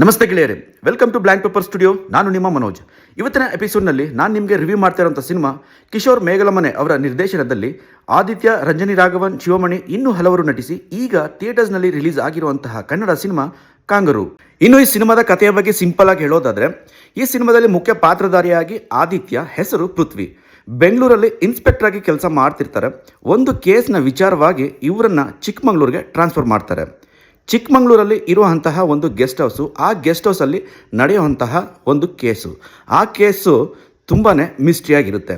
ನಮಸ್ತೆ ಗೆಳೆಯರೆ welcome to blank paper studio ನಾನು ನಿಮ್ಮ ಮನೋಜ್. ಇವತ್ತಿನ ಎಪಿಸೋಡ್ನಲ್ಲಿ ನಾನು ನಿಮಗೆ ರಿವ್ಯೂ ಮಾಡ್ತಾ ಸಿನಿಮಾ ಕಿಶೋರ್ ಮೇಘಲಮನೆ ಅವರ ನಿರ್ದೇಶನದಲ್ಲಿ ಆದಿತ್ಯ, ರಂಜನಿ ರಾಘವನ್, ಶಿವಮಣಿ ಇನ್ನೂ ಹಲವರು ನಟಿಸಿ ಈಗ ಥಿಯೇಟರ್ಸ್ನಲ್ಲಿ ರಿಲೀಸ್ ಆಗಿರುವಂತಹ ಕನ್ನಡ ಸಿನಿಮಾ ಕಾಂಗರು. ಇನ್ನು ಈ ಸಿನಿಮಾದ ಕಥೆಯ ಬಗ್ಗೆ ಸಿಂಪಲ್ ಆಗಿ ಹೇಳೋದಾದರೆ, ಈ ಸಿನಿಮಾದಲ್ಲಿ ಮುಖ್ಯ ಪಾತ್ರಧಾರಿಯಾಗಿ ಆದಿತ್ಯ, ಹೆಸರು ಪೃಥ್ವಿ. ಬೆಂಗಳೂರಲ್ಲಿ ಇನ್ಸ್ಪೆಕ್ಟರ್ ಆಗಿ ಕೆಲಸ ಮಾಡ್ತಿರ್ತಾರೆ. ಒಂದು ಕೇಸ್ನ ವಿಚಾರವಾಗಿ ಇವರನ್ನ ಚಿಕ್ಕಮಗಳೂರಿಗೆ ಟ್ರಾನ್ಸ್ಫರ್ ಮಾಡ್ತಾರೆ. ಚಿಕ್ಕಮಂಗ್ಳೂರಲ್ಲಿ ಇರುವಂತಹ ಒಂದು ಗೆಸ್ಟ್ ಹೌಸು. ಆ ಗೆಸ್ಟ್ ಹೌಸಲ್ಲಿ ನಡೆಯುವಂತಹ ಒಂದು ಕೇಸು. ಆ ಕೇಸು ತುಂಬಾ ಮಿಸ್ಟ್ರಿಯಾಗಿರುತ್ತೆ.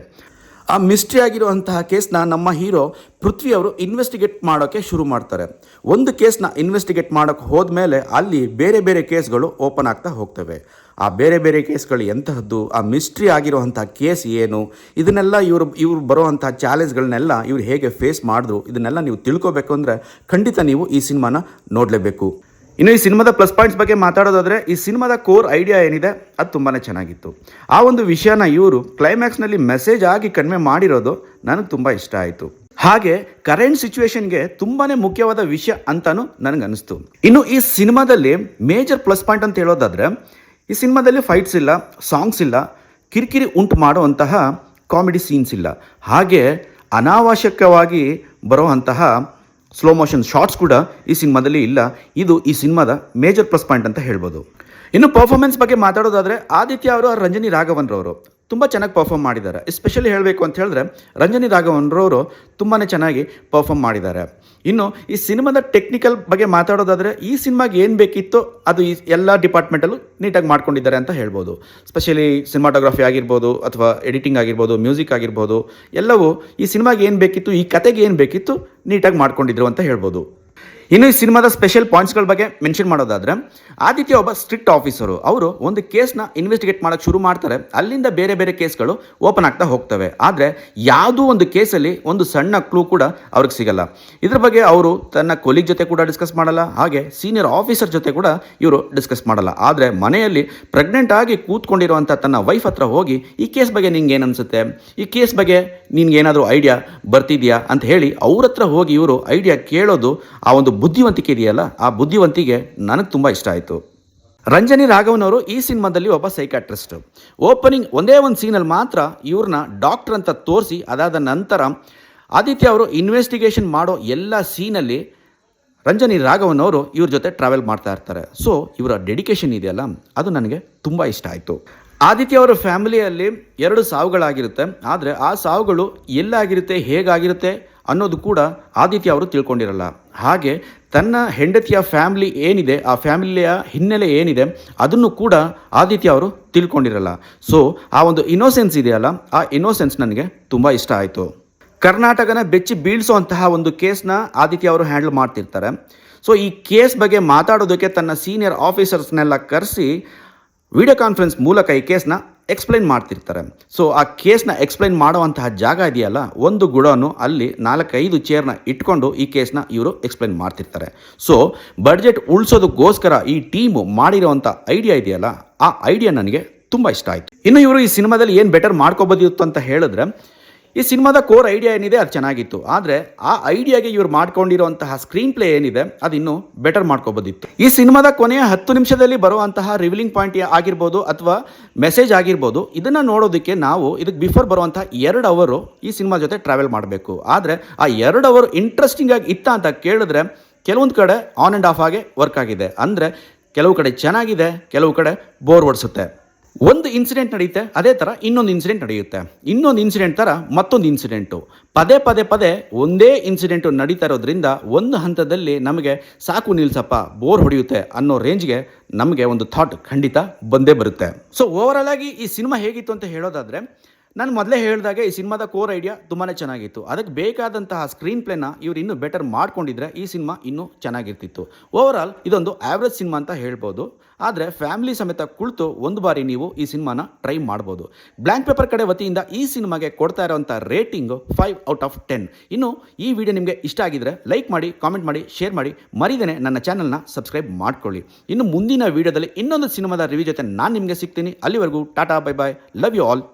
ಆ ಮಿಸ್ಟ್ರಿ ಆಗಿರುವಂತಹ ಕೇಸ್ನ ನಮ್ಮ ಹೀರೋ ಪೃಥ್ವಿ ಅವರು ಇನ್ವೆಸ್ಟಿಗೇಟ್ ಮಾಡೋಕ್ಕೆ ಶುರು ಮಾಡ್ತಾರೆ. ಒಂದು ಕೇಸ್ನ ಇನ್ವೆಸ್ಟಿಗೇಟ್ ಮಾಡೋಕ್ಕೆ ಹೋದ್ಮೇಲೆ ಅಲ್ಲಿ ಬೇರೆ ಬೇರೆ ಕೇಸ್ಗಳು ಓಪನ್ ಆಗ್ತಾ ಹೋಗ್ತವೆ. ಆ ಬೇರೆ ಬೇರೆ ಕೇಸ್ಗಳು ಎಂತಹದ್ದು? ಆ ಮಿಸ್ಟ್ರಿ ಆಗಿರುವಂಥ ಕೇಸ್ ಏನು? ಇದನ್ನೆಲ್ಲ ಇವರು ಇವರು ಬರುವಂಥ ಚಾಲೆಂಜ್ಗಳನ್ನೆಲ್ಲ ಇವ್ರು ಹೇಗೆ ಫೇಸ್ ಮಾಡಿದ್ರು? ಇದನ್ನೆಲ್ಲ ನೀವು ತಿಳ್ಕೊಬೇಕು ಅಂದರೆ ಖಂಡಿತ ನೀವು ಈ ಸಿನಿಮಾನ ನೋಡಲೇಬೇಕು. ಇನ್ನು ಈ ಸಿನಿಮಾದ ಪ್ಲಸ್ ಪಾಯಿಂಟ್ಸ್ ಬಗ್ಗೆ ಮಾತಾಡೋದಾದ್ರೆ, ಈ ಸಿನಿಮಾದ ಕೋರ್ ಐಡಿಯಾ ಏನಿದೆ, ಅದು ತುಂಬಾ ಚೆನ್ನಾಗಿತ್ತು. ಆ ಒಂದು ವಿಷಯನ ಇವರು ಕ್ಲೈಮ್ಯಾಕ್ಸ್ನಲ್ಲಿ ಮೆಸೇಜ್ ಆಗಿ ಕಡಿಮೆ ಮಾಡಿರೋದು ನನಗೆ ತುಂಬ ಇಷ್ಟ ಆಯಿತು. ಹಾಗೆ ಕರೆಂಟ್ ಸಿಚುವೇಶನ್ಗೆ ತುಂಬಾ ಮುಖ್ಯವಾದ ವಿಷಯ ಅಂತಾನು ನನಗೆ ಅನಿಸ್ತು. ಇನ್ನು ಈ ಸಿನಿಮಾದಲ್ಲಿ ಮೇಜರ್ ಪ್ಲಸ್ ಪಾಯಿಂಟ್ ಅಂತ ಹೇಳೋದಾದ್ರೆ, ಈ ಸಿನಿಮಾದಲ್ಲಿ ಫೈಟ್ಸ್ ಇಲ್ಲ ಸಾಂಗ್ಸ್ ಇಲ್ಲ, ಕಿರಿಕಿರಿ ಉಂಟು ಮಾಡುವಂತಹ ಕಾಮಿಡಿ ಸೀನ್ಸ್ ಇಲ್ಲ. ಹಾಗೆ ಅನಾವಶ್ಯಕವಾಗಿ ಬರುವಂತಹ ಸ್ಲೋ ಮೋಷನ್ ಶಾರ್ಟ್ಸ್ ಕೂಡ ಈ ಸಿನಿಮಾದಲ್ಲಿ ಇಲ್ಲ. ಇದು ಈ ಸಿನಿಮಾದ ಮೇಜರ್ ಪ್ಲಸ್ ಪಾಯಿಂಟ್ ಅಂತ ಹೇಳ್ಬೋದು. ಇನ್ನು ಪರ್ಫಾರ್ಮೆನ್ಸ್ ಬಗ್ಗೆ ಮಾತಾಡೋದಾದರೆ ಆದಿತ್ಯ ಅವರು, ರಂಜನಿ ರಾಘವನ್ರವರು ತುಂಬ ಚೆನ್ನಾಗಿ ಪರ್ಫಾಮ್ ಮಾಡಿದ್ದಾರೆ. ಎಸ್ಪೆಷಲಿ ಹೇಳಬೇಕು ಅಂತ ಹೇಳಿದ್ರೆ, ರಂಜನಿ ರಾಘವನ್ರವರು ತುಂಬಾ ಚೆನ್ನಾಗಿ ಪರ್ಫಾಮ್ ಮಾಡಿದ್ದಾರೆ. ಇನ್ನು ಈ ಸಿನಿಮಾದ ಟೆಕ್ನಿಕಲ್ ಬಗ್ಗೆ ಮಾತಾಡೋದಾದರೆ, ಈ ಸಿನಿಮಾಗೆ ಏನು ಬೇಕಿತ್ತು ಅದು ಈ ಎಲ್ಲ ಡಿಪಾರ್ಟ್ಮೆಂಟಲ್ಲೂ ನೀಟಾಗಿ ಮಾಡ್ಕೊಂಡಿದ್ದಾರೆ ಅಂತ ಹೇಳ್ಬೋದು. ಸ್ಪೆಷಲಿ ಸಿನಿಮಾಟೋಗ್ರಫಿ ಆಗಿರ್ಬೋದು ಅಥವಾ ಎಡಿಟಿಂಗ್ ಆಗಿರ್ಬೋದು ಮ್ಯೂಸಿಕ್ ಆಗಿರ್ಬೋದು, ಎಲ್ಲವೂ ಈ ಸಿನಿಮಾಗೆ ಏನು ಬೇಕಿತ್ತು, ಈ ಕತೆಗೆ ಏನು ಬೇಕಿತ್ತು ನೀಟಾಗಿ ಮಾಡ್ಕೊಂಡಿದ್ರು ಅಂತ ಹೇಳ್ಬೋದು. ಇನ್ನು ಈ ಸಿನಿಮಾದ ಸ್ಪೆಷಲ್ ಪಾಯಿಂಟ್ಸ್ಗಳ ಬಗ್ಗೆ ಮೆನ್ಷನ್ ಮಾಡೋದಾದ್ರೆ, ಆದಿತ್ಯ ಒಬ್ಬ ಸ್ಟ್ರಿಕ್ಟ್ ಆಫೀಸರು ಅವರು ಒಂದು ಕೇಸ್ನ ಇನ್ವೆಸ್ಟಿಗೇಟ್ ಮಾಡೋಕ್ಕೆ ಶುರು ಮಾಡ್ತಾರೆ. ಅಲ್ಲಿಂದ ಬೇರೆ ಬೇರೆ ಕೇಸ್ಗಳು ಓಪನ್ ಆಗ್ತಾ ಹೋಗ್ತವೆ. ಆದರೆ ಯಾವುದೂ ಒಂದು ಕೇಸಲ್ಲಿ ಒಂದು ಸಣ್ಣ ಕ್ಲೂ ಕೂಡ ಅವ್ರಿಗೆ ಸಿಗಲ್ಲ. ಇದ್ರ ಬಗ್ಗೆ ಅವರು ತನ್ನ ಕೊಲೀಗ್ ಜೊತೆ ಕೂಡ ಡಿಸ್ಕಸ್ ಮಾಡಲ್ಲ. ಹಾಗೆ ಸೀನಿಯರ್ ಆಫೀಸರ್ ಜೊತೆ ಕೂಡ ಇವರು ಡಿಸ್ಕಸ್ ಮಾಡಲ್ಲ. ಆದರೆ ಮನೆಯಲ್ಲಿ ಪ್ರೆಗ್ನೆಂಟ್ ಆಗಿ ಕೂತ್ಕೊಂಡಿರುವಂಥ ತನ್ನ ವೈಫ್ ಹತ್ರ ಹೋಗಿ ಈ ಕೇಸ್ ಬಗ್ಗೆ ನಿಂಗೆ ಏನು ಅನಿಸುತ್ತೆ? ಈ ಕೇಸ್ ಬಗ್ಗೆ ನಿನ್ಗೆ ಏನಾದರೂ ಐಡಿಯಾ ಬರ್ತಿದೆಯಾ ಅಂತ ಹೇಳಿ ಅವ್ರ ಹತ್ರ ಹೋಗಿ ಇವರು ಐಡಿಯಾ ಕೇಳೋದು ಆ ಒಂದು ಬುದ್ಧಿವಂತಿಕೆ ಇದೆಯಲ್ಲ, ಆ ಬುದ್ಧಿವಂತಿಕೆ ನನಗೆ ತುಂಬ ಇಷ್ಟ ಆಯಿತು. ರಂಜನಿ ರಾಘವನ್ ಅವರು ಈ ಸಿನಿಮಾದಲ್ಲಿ ಒಬ್ಬ ಸೈಕಾಟ್ರಿಸ್ಟ್ ಓಪನಿಂಗ್ ಒಂದೇ ಒಂದು ಸೀನಲ್ಲಿ ಮಾತ್ರ ಇವ್ರನ್ನ ಡಾಕ್ಟರ್ ಅಂತ ತೋರಿಸಿ ಅದಾದ ನಂತರ ಆದಿತ್ಯ ಅವರು ಇನ್ವೆಸ್ಟಿಗೇಷನ್ ಮಾಡೋ ಎಲ್ಲ ಸೀನಲ್ಲಿ ರಂಜನಿ ರಾಘವನ್ ಅವರು ಇವ್ರ ಜೊತೆ ಟ್ರಾವೆಲ್ ಮಾಡ್ತಾ ಇರ್ತಾರೆ. ಸೊ ಇವರ ಡೆಡಿಕೇಶನ್ ಇದೆಯಲ್ಲ, ಅದು ನನಗೆ ತುಂಬ ಇಷ್ಟ ಆಯಿತು. ಆದಿತ್ಯ ಅವರ ಫ್ಯಾಮಿಲಿಯಲ್ಲಿ ಎರಡು ಸಾವುಗಳಾಗಿರುತ್ತೆ. ಆದರೆ ಆ ಸಾವುಗಳು ಎಲ್ಲಾಗಿರುತ್ತೆ, ಹೇಗಾಗಿರುತ್ತೆ ಅನ್ನೋದು ಕೂಡ ಆದಿತ್ಯ ಅವರು ತಿಳ್ಕೊಂಡಿರಲ್ಲ. ಹಾಗೆ ತನ್ನ ಹೆಂಡತಿಯ ಫ್ಯಾಮಿಲಿ ಏನಿದೆ, ಆ ಫ್ಯಾಮಿಲಿಯ ಹಿನ್ನೆಲೆ ಏನಿದೆ, ಅದನ್ನು ಕೂಡ ಆದಿತ್ಯ ಅವರು ತಿಳ್ಕೊಂಡಿರಲ್ಲ. ಸೊ ಆ ಒಂದು ಇನ್ನೋಸೆನ್ಸ್ ಇದೆಯಲ್ಲ, ಆ ಇನ್ನೋಸೆನ್ಸ್ ನನಗೆ ತುಂಬ ಇಷ್ಟ ಆಯಿತು. ಕರ್ನಾಟಕನ ಬೆಚ್ಚಿ ಬೀಳಿಸುವಂತಹ ಒಂದು ಕೇಸ್ನ ಆದಿತ್ಯ ಅವರು ಹ್ಯಾಂಡಲ್ ಮಾಡ್ತಿರ್ತಾರೆ. ಸೊ ಈ ಕೇಸ್ ಬಗ್ಗೆ ಮಾತಾಡೋದಕ್ಕೆ ತನ್ನ ಸೀನಿಯರ್ ಆಫೀಸರ್ಸ್ನೆಲ್ಲ ಕರೆಸಿ ವಿಡಿಯೋ ಕಾನ್ಫರೆನ್ಸ್ ಮೂಲಕ ಈ ಕೇಸ್ನ ಎಕ್ಸ್ಪ್ಲೈನ್ ಮಾಡ್ತಿರ್ತಾರೆ. ಸೊ ಆ ಕೇಸ್ನ ಎಕ್ಸ್ಪ್ಲೈನ್ ಮಾಡುವಂತಹ ಜಾಗ ಇದೆಯಲ್ಲ? ಒಂದು ಗುಡನು ಅಲ್ಲಿ ನಾಲ್ಕೈದು ಚೇರ್ನ ಇಟ್ಕೊಂಡು ಈ ಕೇಸ್ನ ಇವರು ಎಕ್ಸ್ಪ್ಲೈನ್ ಮಾಡ್ತಿರ್ತಾರೆ. ಸೊ ಬಡ್ಜೆಟ್ ಉಳಿಸೋದಕ್ಕೋಸ್ಕರ ಈ ಟೀಮು ಮಾಡಿರೋವಂಥ ಐಡಿಯಾ ಇದೆಯಲ್ಲ? ಆ ಐಡಿಯಾ ನನಗೆ ತುಂಬ ಇಷ್ಟ ಆಯಿತು. ಇನ್ನು ಇವರು ಈ ಸಿನಿಮಾದಲ್ಲಿ ಏನು ಬೆಟರ್ ಮಾಡ್ಕೋಬೋದಿತ್ತು ಅಂತ ಹೇಳಿದ್ರೆ ಈ ಸಿನಿಮಾದ ಕೋರ್ ಐಡಿಯಾ ಏನಿದೆ, ಅದು ಚೆನ್ನಾಗಿತ್ತು. ಆದರೆ ಆ ಐಡಿಯಾಗೆ ಇವ್ರು ಮಾಡ್ಕೊಂಡಿರುವಂತಹ ಸ್ಕ್ರೀನ್ ಪ್ಲೇ ಏನಿದೆ, ಅದು ಇನ್ನೂ ಬೆಟರ್ ಮಾಡ್ಕೋಬೋದಿತ್ತು. ಈ ಸಿನಿಮಾದ ಕೊನೆಯ ಹತ್ತು ನಿಮಿಷದಲ್ಲಿ ಬರುವಂತಹ ರಿವಿಲಿಂಗ್ ಪಾಯಿಂಟ್ ಆಗಿರ್ಬೋದು ಅಥವಾ ಮೆಸೇಜ್ ಆಗಿರ್ಬೋದು, ಇದನ್ನು ನೋಡೋದಕ್ಕೆ ನಾವು ಇದಕ್ಕೆ ಬಿಫೋರ್ ಬರುವಂತಹ ಎರಡು ಅವರು ಈ ಸಿನಿಮಾ ಜೊತೆ ಟ್ರಾವೆಲ್ ಮಾಡಬೇಕು. ಆದರೆ ಆ ಎರಡು ಅವರು ಇಂಟ್ರೆಸ್ಟಿಂಗ್ ಆಗಿ ಇತ್ತ ಅಂತ ಕೇಳಿದ್ರೆ ಕೆಲವೊಂದು ಕಡೆ ಆನ್ ಆ್ಯಂಡ್ ಆಫ್ ಆಗಿ ವರ್ಕ್ ಆಗಿದೆ. ಅಂದರೆ ಕೆಲವು ಕಡೆ ಚೆನ್ನಾಗಿದೆ, ಕೆಲವು ಕಡೆ ಬೋರ್ ಹೊಡಿಸುತ್ತೆ ಒಂದು ಇನ್ಸಿಡೆಂಟ್ ನಡೆಯುತ್ತೆ ಅದೇ ಥರ ಇನ್ನೊಂದು ಇನ್ಸಿಡೆಂಟ್ ನಡೆಯುತ್ತೆ. ಇನ್ನೊಂದು ಇನ್ಸಿಡೆಂಟ್ ಥರ ಮತ್ತೊಂದು ಇನ್ಸಿಡೆಂಟು ಪದೇ ಪದೇ ಪದೇ ಒಂದೇ ಇನ್ಸಿಡೆಂಟು ನಡೀತಾ ಇರೋದ್ರಿಂದ ಒಂದು ಹಂತದಲ್ಲಿ ನಮಗೆ ಸಾಕು ನಿಲ್ಸಪ್ಪ ಬೋರ್ ಹೊಡೆಯುತ್ತೆ ಅನ್ನೋ ರೇಂಜ್ಗೆ ನಮಗೆ ಒಂದು ಥಾಟ್ ಖಂಡಿತ ಬಂದೇ ಬರುತ್ತೆ. ಸೊ ಓವರಾಲ್ ಆಗಿ ಈ ಸಿನಿಮಾ ಹೇಗಿತ್ತು ಅಂತ ಹೇಳೋದಾದರೆ ನಾನು ಮೊದಲೇ ಹೇಳಿದಾಗೆ ಈ ಸಿನಿಮಾದ ಕೋರ್ ಐಡಿಯಾ ತುಂಬಾ ಚೆನ್ನಾಗಿತ್ತು. ಅದಕ್ಕೆ ಬೇಕಾದಂತಹ ಸ್ಕ್ರೀನ್ ಪ್ಲೇನ ಇವರು ಇನ್ನೂ ಬೆಟರ್ ಮಾಡ್ಕೊಂಡಿದ್ರೆ ಈ ಸಿನಿಮಾ ಇನ್ನೂ ಚೆನ್ನಾಗಿರ್ತಿತ್ತು. ಓವರಾಲ್ ಇದೊಂದು ಆವ್ರೇಜ್ ಸಿನಿಮಾ ಅಂತ ಹೇಳ್ಬೋದು. ಆದರೆ ಫ್ಯಾಮಿಲಿ ಸಮೇತ ಕುಳಿತು ಒಂದು ಬಾರಿ ನೀವು ಈ ಸಿನಿಮಾನ ಟ್ರೈ ಮಾಡ್ಬೋದು. ಬ್ಲ್ಯಾಂಕ್ ಪೇಪರ್ ಕಡೆ ವತಿಯಿಂದ ಈ ಸಿನಿಮಾಗೆ ಕೊಡ್ತಾ ಇರೋವಂಥ rating five out of ten ಇನ್ನು ಈ ವಿಡಿಯೋ ನಿಮಗೆ ಇಷ್ಟ ಆಗಿದ್ರೆ ಲೈಕ್ ಮಾಡಿ ಕಾಮೆಂಟ್ ಮಾಡಿ ಶೇರ್ ಮಾಡಿ. ಮರಿದೇನೆ ನನ್ನ ಚಾನಲ್ನ ಸಬ್ಸ್ಕ್ರೈಬ್ ಮಾಡ್ಕೊಳ್ಳಿ. ಇನ್ನು ಮುಂದಿನ ವಿಡಿಯೋದಲ್ಲಿ ಇನ್ನೊಂದು ಸಿನಿಮಾದ ರಿವ್ಯೂ ಜೊತೆ ನಾನು ನಿಮಗೆ ಸಿಗ್ತೀನಿ. ಅಲ್ಲಿವರೆಗೂ tata bye bye love you all